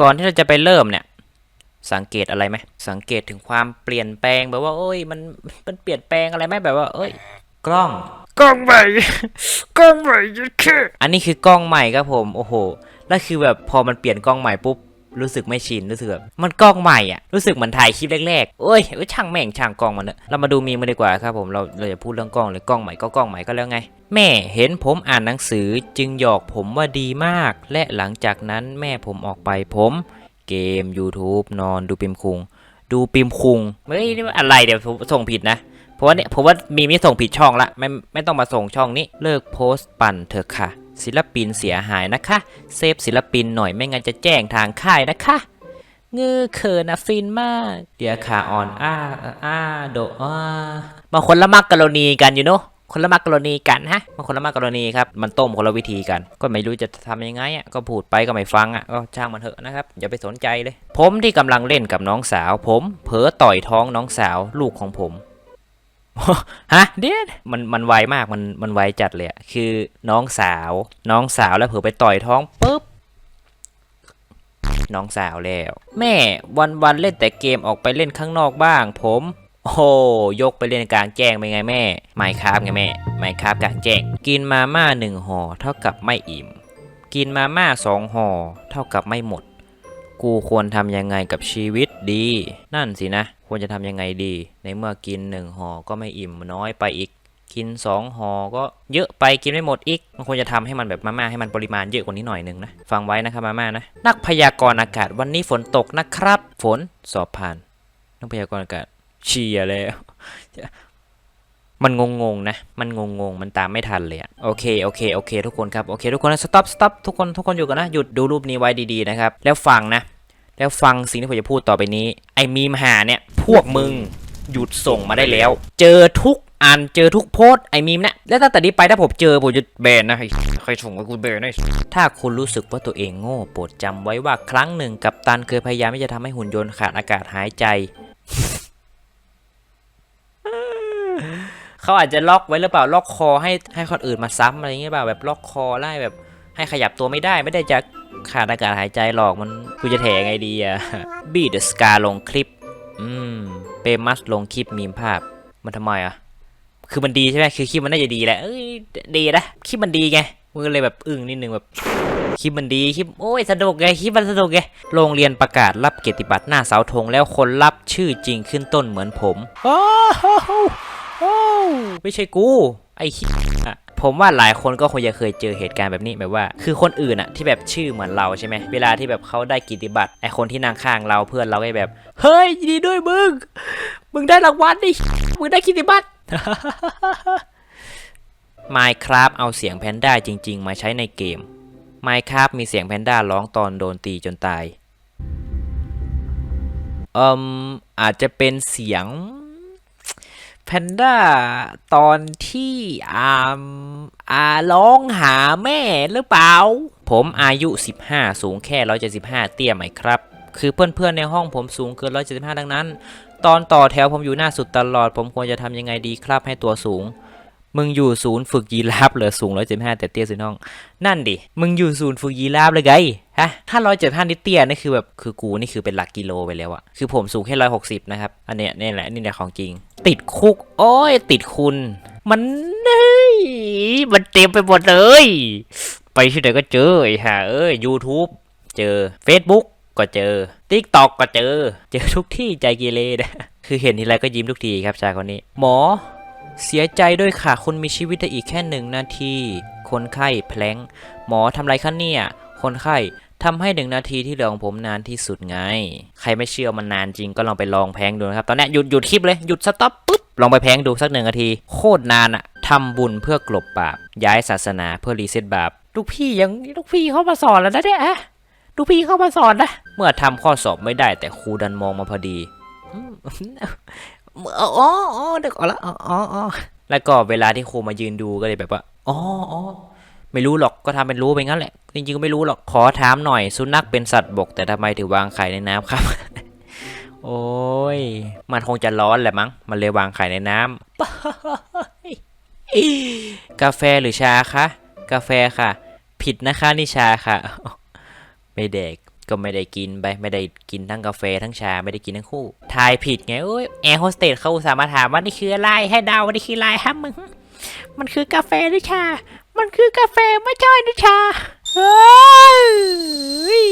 ก่อนที่เราจะไปเริ่มเนี่ย สังเกตอะไรไหมสังเกตถึงความเปลี่ยนแปลงแบบว่าโอ้ยมันมันเปลี่ยนแปลงอะไรไหมแบบว่า เอ้ย กล้องกล้องใหม่กล้องใหม่ยัดแค่อันนี้คือกล้องใหม่ครับผมโอ้โหแล้วคือแบบพอมันเปลี่ยนกล้องใหม่ปุ๊บ รู้สึกไม่ชินรู้สึกแบบมันกล้องใหม่อะรู้สึกเหมือนถ่ายคลิปแรกๆโอ้ยเอ้ยช่างแม่งช่างกล้องมันเนอะเรามาดูมีมาดีกว่าครับผมเราเราจะพูดเรื่องกล้องเลยกล้องใหม่ก็กล้องใหม่ก็แล้วไง แม่เห็นผมอ่านหนังสือจึงหยอกผมว่าดีมาก และหลังจากนั้นแม่ผมออกไปผม เกม YouTube นอนดูปิมคุง ดูปิมคุงเฮ้ยนี่มันอะไรเดี๋ยวผมส่งผิดนะเพราะว่าเนี่ยผมว่ามีไม่ส่งผิดช่องละไม่ไม่ต้องมาส่งช่องนี้เลิกโพสต์ปั่นเถอะค่ะ ศิลปินเสียหายนะคะ เซฟศิลปินหน่อยไม่งั้นจะแจ้งทางค่ายนะคะเงือเขินอะฟินมาก เดี๋ยวขาอ่อนอ้าอ้าโดอ้าบาคนละมักกรณีกันอยู่เนาะคนละมักกรณีกันฮะบาคนละมักกรณีครับมันต้มคนละวิธีกัน ก็ไม่รู้จะทำยังไงอะก็พูดไปก็ไม่ฟังอะก็ช่างมันเถอะนะครับอย่าไปสนใจเลย ผมที่กำลังเล่นกับน้องสาว ผมเผลอต่อยท้องน้องสาวลูกของผม ฮะเดี๋ยมันมันไวมากมันมันไวจัดเลยอะคือน้องสาวน้องสาวแล้วเผลอไปต่อยท้องปุ๊บน้องสาวแล้ว แม่วันวันเล่นแต่เกมออกไปเล่นข้างนอกบ้าง ผม โอ้ยกไปเล่นกลางแจ้งไปไงแม่ไม่ครับไงแม่ไม่ครับกลางแจ้ง กินมาม่าหนึ่งห่อเท่ากับไม่อิ่ม กินมาม่าสองห่อเท่ากับไม่หมด กูควรทำยังไงกับชีวิตดี นั่นสินะ ควรจะทำยังไงดี ในเมื่อกินหนึ่งห่อก็ไม่อิ่มน้อยไปอีก กินสองห่อก็เยอะไปกินไม่หมดอีก มันควรจะทำให้มันแบบมาม่าให้มันปริมาณเยอะกว่านี้หน่อยหนึงนะ ฟังไว้นะครับมาม่านะ นักพยากรณ์อากาศวันนี้ฝนตกนะครับ ฝนสอบผ่าน นักพยากรณ์อากาศเชียแล้ว มันงงๆนะ มันงงๆมันตามไม่ทันเลยอะโอเค โอเค โอเค ทุกคนครับ โอเค ทุกคนนะ stop stop ทุกคน ทุกคนอยู่กันนะ หยุดดูรูปนี้ไว้ดีๆนะครับ แล้วฟังนะ แล้วฟังสิ่งที่ผมจะพูดต่อไปนี้ ไอ้มีมหาเนี่ย พวกมึงหยุดส่งมาได้แล้ว เจอทุกอันเจอทุกโพสไอ้มีมเนี่ยแล้วตั้งแต่นี้ไปถ้าผมเจอผมจะแบนนะใครส่งมากูแบนนะถ้าคุณรู้สึกว่าตัวเองโง่โปรดจำไว้ว่าครั้งหนึ่งกัปตันเคยพยายามที่จะทำให้หุ่นยนต์ขาดอากาศหายใจ เขาอาจจะล็อกไว้หรือเปล่าล็อกคอให้ให้คนอื่นมาซ้ำอะไรเงี้ยเปล่าแบบล็อกคอไล่แบบ ให้ขยับตัวไม่ได้ไม่ได้จะ ขาดอากาศหายใจหรอกมันกูจะแถไงดีอะบีเดอะสกาลงคลิป อืมเปมัสลงคลิปมีมภาพ มันทำไมอะคือมันดีใช่ไหมคือคลิปมันน่าจะดีแหละเอ้ยดีนะคลิปมันดีไงมือเลยแบบอึ้งนิดนึงแบบคลิปมันดีคลิปโอ้ยสนุกไงคลิปมันสนุกไงโรงเรียนประกาศรับเกียรติบัตรหน้าเสาธงแล้วคนรับชื่อจริงขึ้นต้นเหมือนผมโอ้โหโอ้ไม่ใช่กู ไอ้ ผมว่าหลายคนก็คงจะเคยเจอเหตุการณ์แบบนี้แบบว่า คือคนอื่นอะที่แบบชื่อเหมือนเราใช่ไหมเวลาที่แบบเขาได้กิติบัตรไอคนที่นั่งข้างเราเพื่อนเราก็แบบ เฮ้ยยินดีด้วยมึง มึงได้รางวัลดิมึงได้กิติบัตร Minecraft เอาเสียงแพนด้าจริง ๆ มาใช้ในเกม Minecraft มีเสียงแพนด้าร้องตอนโดนตีจนตายอืมอาจจะเป็นเสียง แพนด้าตอนที่อ่าอาร้องหาแม่หรือเปล่า ผมอายุ 15 สูงแค่ 175 เตี้ยไหมครับ คือเพื่อนๆในห้องผมสูงเกิน 175 ดังนั้น ตอนต่อแถวผมอยู่หน้าสุดตลอด ผมควรจะทำยังไงดีครับให้ตัวสูง มึงอยู่ศูนย์ฝึกยีราฟเหรอสูง 175 แต่เตี้ยสุดห้อง นั่นดิ มึงอยู่ศูนย์ฝึกยีราฟเลยไงฮะถ้า175นี่เตี้ยนี่คือแบบคือกูนี่คือเป็นหลักกิโลไปแล้วอะคือผมสูงแค่160นะครับ อันเนี้ยนี่แหละนี่แหละของจริง ติดคุก โอ้ย ติดคุณ มันเฮ้ยมันเต็มไปหมดเลย ไปที่ไหนก็เจอไอ้ห่าเอ้ย YouTube เจอ Facebook ก็เจอ TikTok ก็เจอ เจอทุกที่ใจกีเลนะคือเห็นทีไรก็ยิ้มทุกทีครับชายคนนี้ หมอ เสียใจด้วยค่ะคุณมีชีวิตได้อีกแค่หนึ่งนาที คนไข้แพลงหมอทำไรคะเนี่ย คนไข้ ทำให้หนึ่งนาทีที่เหลือของผมนานที่สุดไง ใครไม่เชื่อมันนานจริงก็ลองไปลองแพงดูนะครับ ตอนนี้หยุดหยุดคลิปเลย หยุดสต็อปปุ๊บ ลองไปแพงดูสักหนึ่งนาที โคตรนานอะทำบุญเพื่อกลบบาป ย้ายศาสนาเพื่อรีเซ็ตบาป ลูกพี่ยังลูกพี่เข้ามาสอนแล้วนะเนี่ยอะลูกพี่เข้ามาสอนนะ เมื่อทำข้อสอบไม่ได้แต่ครูดันมองมาพอดีอ๋ออ๋ออ๋อเด็กออกละอ๋ออ๋ออ๋อแล้วก็เวลาที่ครูมายืนดูก็เลยแบบว่า อ๋ออ๋อ ไม่รู้หรอกก็ทำเป็นรู้ไปงั้นแหละ จริงๆก็ไม่รู้หรอก ขอถามหน่อย สุนัขเป็นสัตว์บก แต่ทำไมถึงวางไข่ในน้ำครับ โอ้ย มันคงจะร้อนแหละมั้ง มันเลยวางไข่ในน้ำกาแฟหรือชาคะ กาแฟค่ะ ผิดนะคะนี่ชาค่ะ ไม่เด็กก็ไม่ได้กินไปไม่ได้กินทั้งกาแฟทั้งชาไม่ได้กินทั้งคู่ทายผิดไงเอ้ยแอร์โฮสเตสเขาสาห์มาถามว่านี่คืออะไรให้เดาว่านี่คืออะไรครับมึงมันคือกาแฟหรือชา มันคือกาแฟไม่ใช่หรือชาเฮ้ย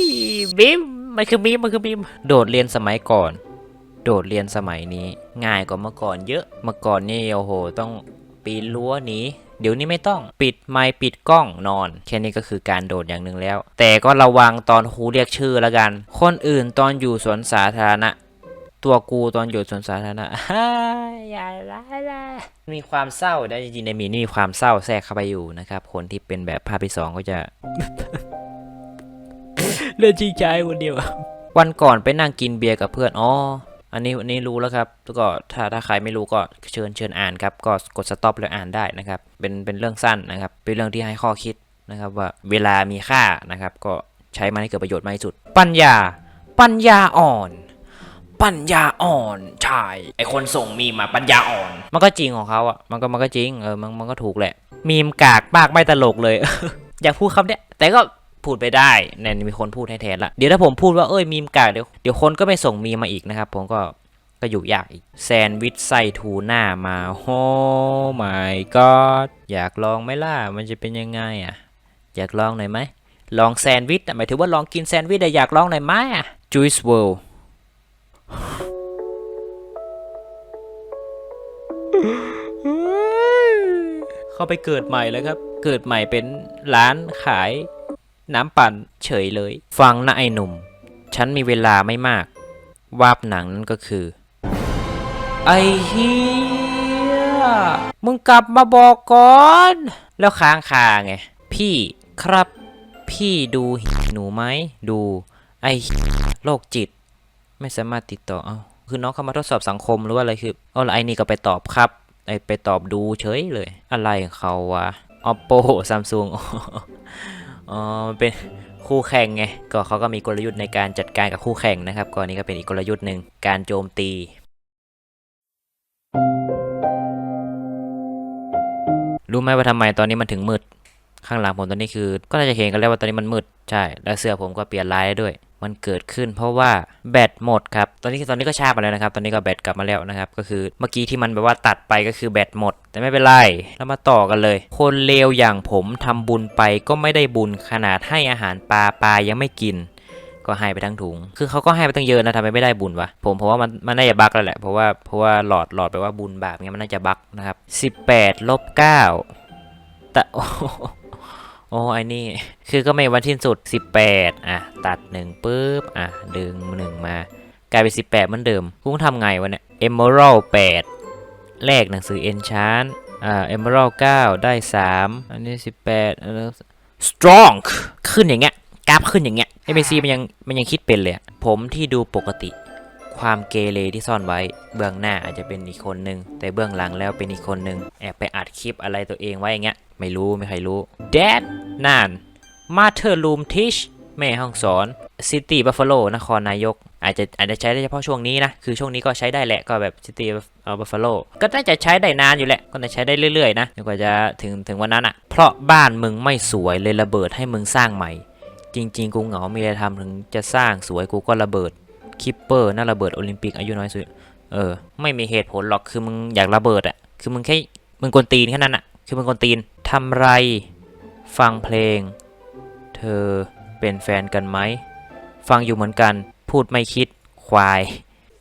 บิมมันคือบิมมันคือบิมโดดเรียนสมัยก่อน โดดเรียนสมัยนี้ ง่ายกว่าเมื่อก่อนเยอะเมื่อก่อนนี่โอ้โห ต้องปีนรั้วหนีเดี๋ยวนี้ไม่ต้องปิดไมค์ปิดกล้องนอน แค่นี้ก็คือการโดดอย่างหนึ่งแล้ว แต่ก็ระวังตอนครูเรียกชื่อล้วกัน คนอื่นตอนอยู่สวนสาธารณะ ตัวกูตอนอยู่สวนสาธารณะอย่าละละมีความเศร้าได้จริงๆในมีนี่มีความเศร้าแทรกเข้าไปอยู่นะครับ คนที่เป็นแบบภาพที่สองก็จะ เล่นจริงใจคนเดียว วันก่อนไปนั่งกินเบียร์กับเพื่อนอ๋ออันนี้อันนี้รู้แล้วครับแล้วก็ถ้าถ้าใครไม่รู้ก็เชิญเชิญอ่านครับ ก็กดสต็อปแล้วอ่านได้นะครับ เป็นเป็นเรื่องสั้นนะครับ เป็นเรื่องที่ให้ข้อคิดนะครับว่าเวลามีค่านะครับ ก็ใช้มันให้เกิดประโยชน์มากที่สุด ปัญญา ปัญญาอ่อน ปัญญาอ่อนใช่ไอคนส่งมีมาปัญญาอ่อน มันก็จริงของเขาอะมันก็มันก็จริงเออมันมันก็ถูกแหละ มีมกากมากไม่ตลกเลย อยากพูดคำเนี้ยแต่ก็พูดไปได้เนี่ยมีคนพูดให้แทนละเดี๋ยวถ้าผมพูดว่าเอ้ยมีมกากเดี๋ยวเดี๋ยวคนก็ไม่ส่งมีมาอีกนะครับ ผมก็ก็อยู่ยากอีกแซนด์วิชไส้ทูน่ามาโอ้ my god อยากลองไหมล่ะมันจะเป็นยังไงอะอยากลองหน่อยไหมลองแซนด์วิชหมายถึงว่าลองกินแซนด์วิชแต่อยากลองหน่อยไหมอะ Juice World เข้าไปเกิดใหม่แล้วครับ เกิดใหม่เป็นร้านขายน้ำปั่นเฉยเลย ฟังนะไอ้หนุ่ม ฉันมีเวลาไม่มาก วาบหนังนั่นก็คือ ไอ้เฮียมึงกลับมาบอกก่อน แล้วค้างคาไง พี่ครับ พี่ดูหนูไหม ดู ไอ้เฮียโรคจิต ไม่สามารถติดต่อเอาคือน้องเข้ามาทดสอบสังคมหรือว่าอะไรคือเอาละไอ้นี่ก็ไปตอบครับไอไปตอบดูเฉยเลย อะไรของเขาวะ oppo samsung อ๋อเป็นคู่แข่งไง ก็เขาก็มีกลยุทธ์ในการจัดการกับคู่แข่งนะครับก็อันนี้ก็เป็นอีกกลยุทธ์หนึ่งการโจมตีรู้ไหมว่าทำไมตอนนี้มันถึงมืด ข้างหลังผมตอนนี้คือ ก็น่าจะเห็นกันแล้วว่าตอนนี้มันมืด ใช่ แล้วเสื้อผมก็เปลี่ยนลายด้วย มันเกิดขึ้น เพราะว่าแบตหมดครับ ตอนนี้ตอนนี้ก็ชาบมาแล้วนะครับ ตอนนี้ก็แบตกลับมาแล้วนะครับ ก็คือเมื่อกี้ที่มันแบบว่าตัดไปก็คือแบตหมด แต่ไม่เป็นไร เรามาต่อกันเลย คนเลวอย่างผมทำบุญไปก็ไม่ได้บุญขนาดให้อาหารปลาปลายังไม่กิน ก็ให้ไปทั้งถุง คือเขาก็ให้ไปตั้งเยอะนะทำไมไม่ได้บุญวะ ผมเพราะว่ามันมันน่าจะบั๊กแล้วแหละ เพราะว่าเพราะว่าหลอดหลอดไปว่าบุญบาปเงี้ยมันน่าจะบั๊กนะครับ18ลบ9แต่ โอ้ไอ้นี่ คือก็ไม่วันที่สุด 18 อะ ตัด1ปุ๊บ อะ ดึง 1 มา กลายเป็น 18เหมือนเดิมกูต้องทำไงวะเนี่ย Emerald 8 แลกหนังสือ Enchant อ่า Emerald 9 ได้ 3 อันนี้ 18แล้ว Strong ขึ้นอย่างเงี้ย กราฟขึ้นอย่างเงี้ย ABC มันยังมันยังคิดเป็นเลยอะผมที่ดูปกติ ความเกเรที่ซ่อนไว้ เบื้องหน้าอาจจะเป็นอีกคนหนึ่งแต่เบื้องหลังแล้วเป็นอีกคนหนึ่งแอบไปอัดคลิปอะไรตัวเองไว้อย่างเงี้ย ไม่รู้ไม่ใครรู้ Dad นาน Master Room Teach แม่ห้องสอน City Buffalo นครนายก อาจจะอาจจะใช้ได้เฉพาะช่วงนี้นะ คือช่วงนี้ก็ใช้ได้แหละก็แบบ City Buffalo ก็น่าจะใช้ได้นานอยู่แหละ ก็น่าจะใช้ได้เรื่อยๆนะจนกว่าจะถึงถึงวันนั้นอะเพราะบ้านมึงไม่สวยเลยระเบิดให้มึงสร้างใหม่ จริง ๆ กูเหงามีอะไรทำถึงจะสร้างสวยกูก็ระเบิดคิปเปอร์น่าระเบิดโอลิมปิกอายุน้อยสุดเออ ไม่มีเหตุผลหรอกคือมึงอยากระเบิดอะคือมึงแค่มึงกวนตีนแค่นั้นอะคือมึงกวนตีน ทำไร ฟังเพลง เธอเป็นแฟนกันไหม ฟังอยู่เหมือนกัน พูดไม่คิด ควาย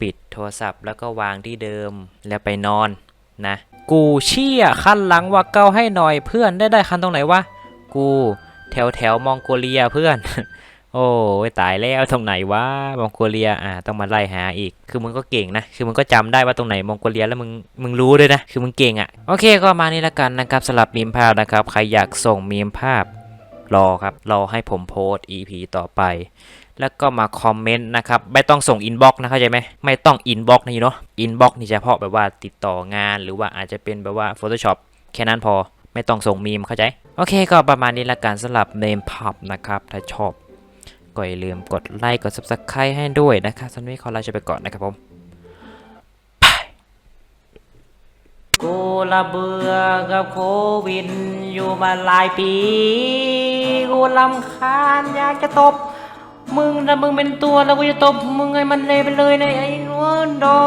ปิดโทรศัพท์แล้วก็วางที่เดิมแล้วไปนอนนะ กูเชี่ยคันหลังว่าเก้าให้หน่อยเพื่อนได้ได้คันตรงไหนวะ กูแถวแถวมองโกเลียเพื่อน โอ้ยตายแล้วตรงไหนวะมองโกเลียอ่าต้องมาไล่หาอีก คือมึงก็เก่งนะ คือมึงก็จำได้ว่าตรงไหนมองโกเลียแล้วมึงมึงรู้ด้วยนะ คือมึงเก่งอะ่ะ โอเคก็มานี่ละกันนะครับสำหรับมีมภาพนะครับ ใครอยากส่งมีมภาพรอครับรอให้ผมโพสต์ EP ต่อไป แล้วก็มาคอมเมนต์นะครับ ไม่ต้องส่งอินบ็อกนะเข้าใจไหมไม่ต้องอินบ็อกนี่เนาะอินบ็อกนี่เฉพาะแบบว่าติดต่องาน หรือว่าอาจจะเป็นแบบว่า Photoshop แค่นั้นพอ ไม่ต้องส่งมีมเข้าใจ โอเค ก็ประมาณนี้ละกันสำหรับเมมพับนะครับถ้าชอบ ก็อย่าลืมกดไลค์กด Subscribe ให้ด้วยนะคะสำหรับวันนี้ขอลาไปก่อนนะครับผมกูละเบื่อกับโควิดอยู่มาหลายปี กูลำคาญอยากจะตบ มึงนะมึงเป็นตัวแล้วกูจะตบ มึงไงมันเลยไปเลยในไอ้นวลดอ